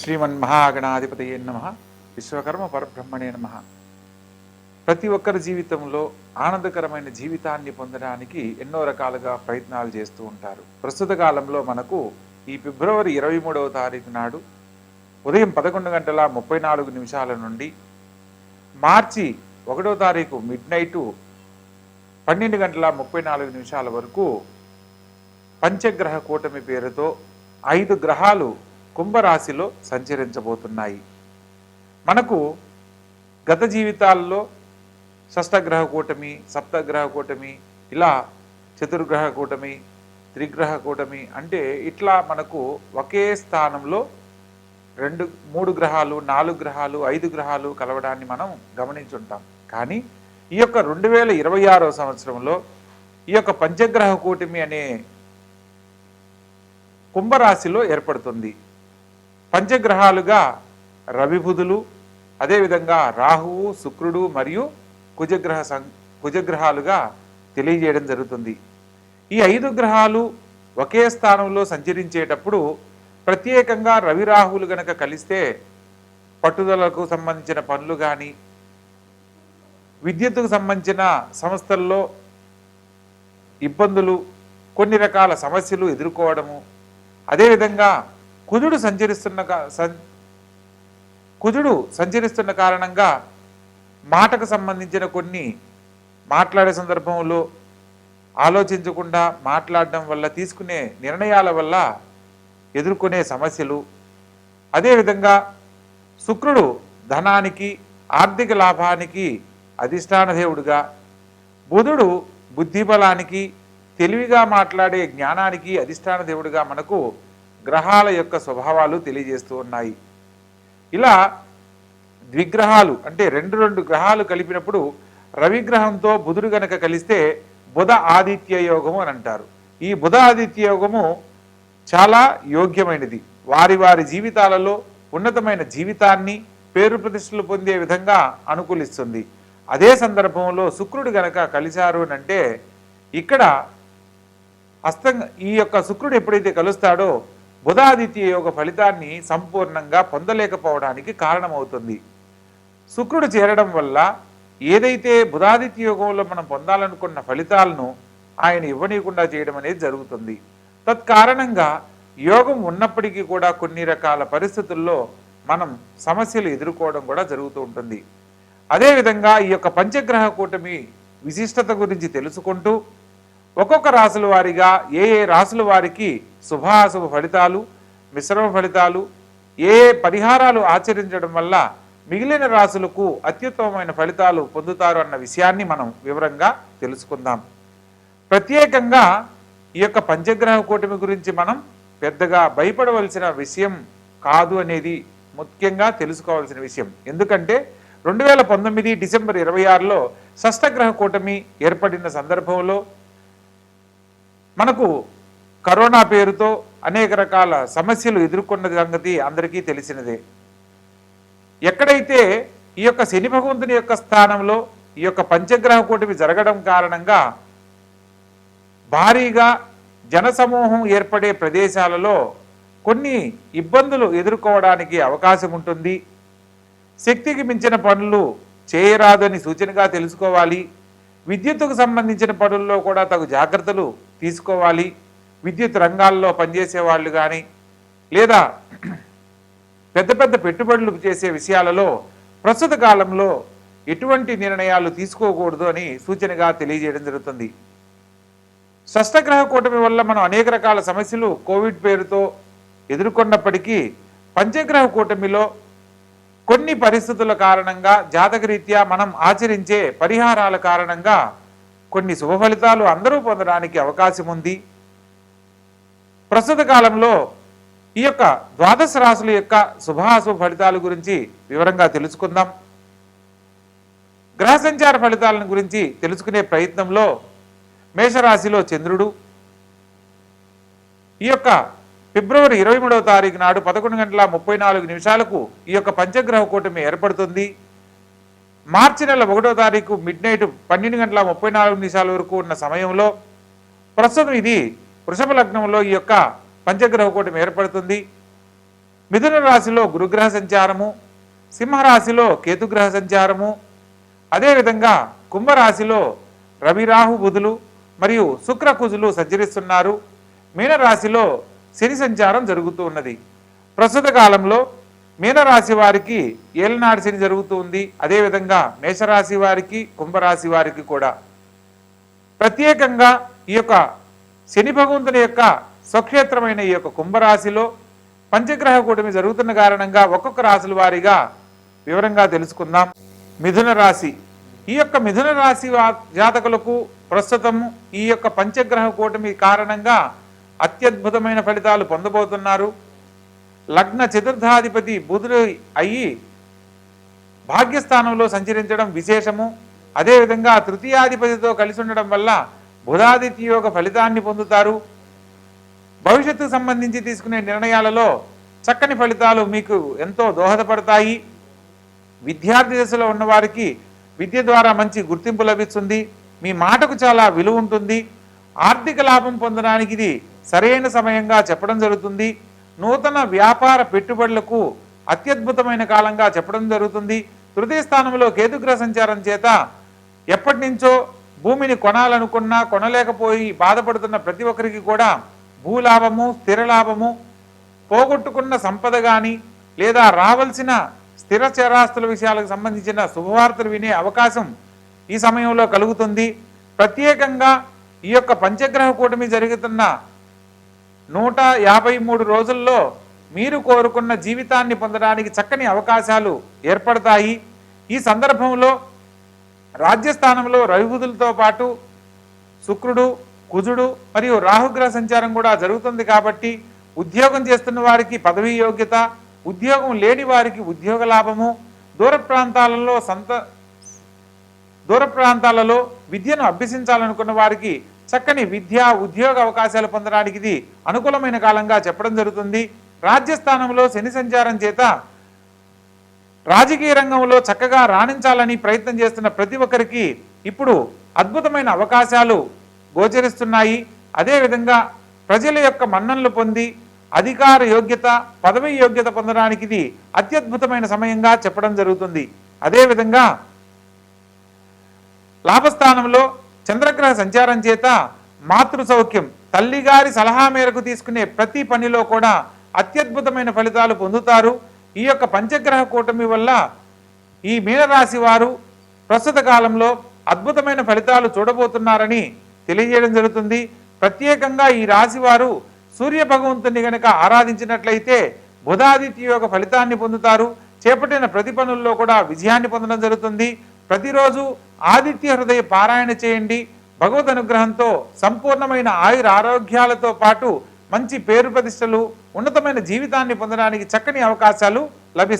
శ్రీమన్మహాగణాధిపతయే నమ. విశ్వకర్మ పరబ్రహ్మణే నమ. ప్రతి ఒక్కరి జీవితంలో ఆనందకరమైన జీవితాన్ని పొందడానికి ఎన్నో రకాలుగా ప్రయత్నాలు చేస్తూ ఉంటారు. ప్రస్తుత కాలంలో మనకు ఈ ఫిబ్రవరి ఇరవై మూడవ తారీఖు నాడు ఉదయం పదకొండు గంటల ముప్పై నాలుగు నిమిషాల నుండి మార్చి ఒకటో తారీఖు మిడ్ నైటు పన్నెండు గంటల ముప్పై నాలుగు నిమిషాల వరకు పంచగ్రహ కూటమి పేరుతో ఐదు గ్రహాలు కుంభరాశిలో సంచరించబోతున్నాయి. మనకు గత జీవితాల్లో షష్టగ్రహ కూటమి సప్తగ్రహ కూటమి ఇలా చతుర్గ్రహ కూటమి త్రిగ్రహ కూటమి అంటే ఇట్లా మనకు ఒకే స్థానంలో రెండు మూడు గ్రహాలు నాలుగు గ్రహాలు ఐదు గ్రహాలు కలవడాన్ని మనం గమనించుంటాం. కానీ ఈ యొక్క రెండు వేల ఇరవై ఆరో సంవత్సరంలో ఈ యొక్క పంచగ్రహ కూటమి అనే కుంభరాశిలో ఏర్పడుతుంది. పంచగ్రహాలుగా రవిబుధులు అదేవిధంగా రాహువు శుక్రుడు మరియు కుజగ్రహ సం కుజగ్రహాలుగా తెలియజేయడం జరుగుతుంది. ఈ ఐదు గ్రహాలు ఒకే స్థానంలో సంచరించేటప్పుడు ప్రత్యేకంగా రవి రాహువులు గనక కలిస్తే పట్టుదలకు సంబంధించిన పనులు కానీ విద్యుత్తుకు సంబంధించిన సంస్థల్లో ఇబ్బందులు కొన్ని రకాల సమస్యలు ఎదుర్కోవడము అదేవిధంగా కుజుడు సంచరిస్తున్న సం- కుజుడు సంచరిస్తున్న కారణంగా మాటకు సంబంధించిన కొన్ని మాట్లాడే సందర్భంలో ఆలోచించకుండా మాట్లాడడం వల్ల తీసుకునే నిర్ణయాల వల్ల ఎదుర్కొనే సమస్యలు. అదేవిధంగా శుక్రుడు ధనానికి ఆర్థిక లాభానికి అధిష్టాన దేవుడుగా బుధుడు బుద్ధిబలానికి తెలివిగా మాట్లాడే జ్ఞానానికి అధిష్టాన దేవుడుగా మనకు గ్రహాల యొక్క స్వభావాలు తెలియజేస్తూ ఉన్నాయి. ఇలా ద్విగ్రహాలు అంటే రెండు రెండు గ్రహాలు కలిపినప్పుడు రవిగ్రహంతో బుధుడు గనక కలిస్తే బుధ ఆదిత్య యోగము అని అంటారు. ఈ బుధ ఆదిత్య యోగము చాలా యోగ్యమైనది. వారి వారి జీవితాలలో ఉన్నతమైన జీవితాన్ని పేరు ప్రతిష్టలు పొందే విధంగా అనుకూలిస్తుంది. అదే సందర్భంలో శుక్రుడు గనక కలిశారు అని అంటే ఇక్కడ అస్తంగ ఈ యొక్క శుక్రుడు ఎప్పుడైతే కలుస్తాడో బుధాదిత్య యోగ ఫలితాన్ని సంపూర్ణంగా పొందలేకపోవడానికి కారణమవుతుంది. శుక్రుడు చేరడం వల్ల ఏదైతే బుధాదిత్య యోగంలో మనం పొందాలనుకున్న ఫలితాలను ఆయన ఇవ్వనీయకుండా చేయడం అనేది జరుగుతుంది. తత్కారణంగా యోగం ఉన్నప్పటికీ కూడా కొన్ని రకాల పరిస్థితుల్లో మనం సమస్యలు ఎదుర్కోవడం కూడా జరుగుతూ ఉంటుంది. అదేవిధంగా ఈ యొక్క పంచగ్రహ కూటమి విశిష్టత గురించి తెలుసుకుంటూ ఒక్కొక్క రాసుల వారిగా ఏ ఏ రాసుల వారికి శుభాశుభ ఫలితాలు మిశ్రమ ఫలితాలు ఏ ఏ పరిహారాలు ఆచరించడం వల్ల మిగిలిన రాసులకు అత్యుత్తమమైన ఫలితాలు పొందుతారు అన్న విషయాన్ని మనం వివరంగా తెలుసుకుందాం. ప్రత్యేకంగా ఈ యొక్క పంచగ్రహ కూటమి గురించి మనం పెద్దగా భయపడవలసిన విషయం కాదు అనేది ముఖ్యంగా తెలుసుకోవాల్సిన విషయం. ఎందుకంటే రెండు వేల పంతొమ్మిది డిసెంబర్ ఇరవై ఆరులో షష్టగ్రహ కూటమి ఏర్పడిన సందర్భంలో మనకు కరోనా పేరుతో అనేక రకాల సమస్యలు ఎదుర్కొన్న సంగతి అందరికీ తెలిసినదే. ఎక్కడైతే ఈ యొక్క శని భగవంతుని యొక్క స్థానంలో ఈ యొక్క పంచగ్రహ కూటమి జరగడం కారణంగా భారీగా జనసమూహం ఏర్పడే ప్రదేశాలలో కొన్ని ఇబ్బందులు ఎదుర్కోవడానికి అవకాశం ఉంటుంది. శక్తికి మించిన పనులు చేయరాదని సూచనగా తెలుసుకోవాలి. విద్యుత్తుకు సంబంధించిన పనుల్లో కూడా తగు జాగ్రత్తలు తీసుకోవాలి. విద్యుత్ రంగాల్లో పనిచేసే వాళ్ళు కానీ లేదా పెద్ద పెద్ద పెట్టుబడులు చేసే విషయాలలో ప్రస్తుత కాలంలో ఎటువంటి నిర్ణయాలు తీసుకోకూడదు అని సూచనగా తెలియజేయడం జరుగుతుంది. షష్టగ్రహ కూటమి వల్ల మనం అనేక రకాల సమస్యలు కోవిడ్ పేరుతో ఎదుర్కొన్నప్పటికీ పంచగ్రహ కూటమిలో కొన్ని పరిస్థితుల కారణంగా జాతకరీత్యా మనం ఆచరించే పరిహారాల కారణంగా కొన్ని శుభ ఫలితాలు అందరూ పొందడానికి అవకాశం ఉంది. ప్రస్తుత కాలంలో ఈ యొక్క ద్వాదశ రాశుల యొక్క శుభాశుభ ఫలితాల గురించి వివరంగా తెలుసుకుందాం. గ్రహ సంచార ఫలితాలను గురించి తెలుసుకునే ప్రయత్నంలో మేషరాశిలో చంద్రుడు. ఈ యొక్క ఫిబ్రవరి ఇరవై మూడవ తారీఖు నాడు పదకొండు గంటల ముప్పై నాలుగు నిమిషాలకు ఈ యొక్క పంచగ్రహ కూటమి ఏర్పడుతుంది. మార్చి నెల ఒకటో తారీఖు మిడ్ నైట్ పన్నెండు గంటల ముప్పై నాలుగు నిమిషాల వరకు ఉన్న సమయంలో ప్రస్తుతం ఇది వృషభ లగ్నంలో ఈ యొక్క పంచగ్రహ కూటమి ఏర్పడుతుంది. మిథున రాశిలో గురుగ్రహ సంచారము సింహరాశిలో కేతుగ్రహ సంచారము అదేవిధంగా కుంభరాశిలో రవిరాహు బుధులు మరియు శుక్ర కుజులు సంచరిస్తున్నారు. మీనరాశిలో శని సంచారం జరుగుతూ ఉన్నది. ప్రస్తుత కాలంలో మీనరాశి వారికి ఏలనాడు శని జరుగుతూ ఉంది. అదేవిధంగా మేషరాశి వారికి కుంభరాశి వారికి కూడా. ప్రత్యేకంగా ఈ యొక్క శని భగవంతుని యొక్క స్వక్షేత్రమైన ఈ యొక్క కుంభరాశిలో పంచగ్రహ కూటమి జరుగుతున్న కారణంగా ఒక్కొక్క రాశుల వారిగా వివరంగా తెలుసుకుందాం. మిథున రాశి. ఈ యొక్క మిథున రాశి జాతకులకు ప్రస్తుతం ఈ యొక్క పంచగ్రహ కూటమి కారణంగా అత్యద్భుతమైన ఫలితాలు పొందబోతున్నారు. లగ్న చతుర్థాధిపతి బుధుడు అయ్యి భాగ్యస్థానంలో సంచరించడం విశేషము. అదేవిధంగా తృతీయాధిపతితో కలిసి ఉండడం వల్ల బుధాదిత్య యొక్క ఫలితాన్ని పొందుతారు. భవిష్యత్తుకు సంబంధించి తీసుకునే నిర్ణయాలలో చక్కని ఫలితాలు మీకు ఎంతో దోహదపడతాయి. విద్యార్థి దశలో ఉన్నవారికి విద్య ద్వారా మంచి గుర్తింపు లభిస్తుంది. మీ మాటకు చాలా విలువ ఉంటుంది. ఆర్థిక లాభం పొందడానికి ఇది సరైన సమయంగా చెప్పడం జరుగుతుంది. నూతన వ్యాపార పెట్టుబడులకు అత్యద్భుతమైన కాలంగా చెప్పడం జరుగుతుంది. తృతీయ స్థానంలో కేతుగ్రహ సంచారం చేత ఎప్పటి నుంచో భూమిని కొనాలనుకున్నా కొనలేకపోయి బాధపడుతున్న ప్రతి ఒక్కరికి కూడా భూలాభము స్థిర లాభము పోగొట్టుకున్న సంపద కానీ లేదా రావాల్సిన స్థిర చరాస్తుల విషయాలకు సంబంధించిన శుభవార్తలు వినే అవకాశం ఈ సమయంలో కలుగుతుంది. ప్రత్యేకంగా ఈ యొక్క పంచగ్రహ కూటమి జరుగుతున్న నూట యాభై మూడు రోజుల్లో మీరు కోరుకున్న జీవితాన్ని పొందడానికి చక్కని అవకాశాలు ఏర్పడతాయి. ఈ సందర్భంలో రాజ్యస్థానంలో రవిబుధులతో పాటు శుక్రుడు కుజుడు మరియు రాహుగ్రహ సంచారం కూడా జరుగుతుంది కాబట్టి ఉద్యోగం చేస్తున్న వారికి పదవీ యోగ్యత ఉద్యోగం లేని వారికి ఉద్యోగ లాభము దూర ప్రాంతాలలో సంత దూర ప్రాంతాలలో విద్యను అభ్యసించాలనుకున్న వారికి చక్కని విద్య ఉద్యోగ అవకాశాలు పొందడానికి ఇది అనుకూలమైన కాలంగా చెప్పడం జరుగుతుంది. రాజ్యస్థానంలో శని సంచారం చేత రాజకీయ రంగంలో చక్కగా రాణించాలని ప్రయత్నం చేస్తున్న ప్రతి ఒక్కరికి ఇప్పుడు అద్భుతమైన అవకాశాలు గోచరిస్తున్నాయి. అదేవిధంగా ప్రజల యొక్క మన్ననలు పొంది అధికార యోగ్యత పదవి యోగ్యత పొందడానికి ఇది అత్యద్భుతమైన సమయంగా చెప్పడం జరుగుతుంది. అదేవిధంగా లాభస్థానంలో చంద్రగ్రహ సంచారం చేత మాతృ సౌఖ్యం తల్లిగారి సలహా మేరకు తీసుకునే ప్రతి పనిలో కూడా అత్యద్భుతమైన ఫలితాలు పొందుతారు. ఈ యొక్క పంచగ్రహ కూటమి వల్ల ఈ మీనరాశి వారు ప్రస్తుత కాలంలో అద్భుతమైన ఫలితాలు చూడబోతున్నారని తెలియజేయడం జరుగుతుంది. ప్రత్యేకంగా ఈ రాశి వారు సూర్య భగవంతుని గనక ఆరాధించినట్లయితే బుధాదిత్య యొక్క ఫలితాన్ని పొందుతారు. చేపట్టిన ప్రతి పనుల్లో కూడా విజయాన్ని పొందడం జరుగుతుంది. ప్రతిరోజు ఆదిత్య హృదయ పారాయణ చేయండి. భగవద్ అనుగ్రహంతో సంపూర్ణమైన ఆయుర ఆరోగ్యాలతో పాటు మంచి పేరు ప్రతిష్టలు ఉన్నతమైన జీవితాన్ని పొందడానికి చక్కని అవకాశాలు లభిస్తాయి.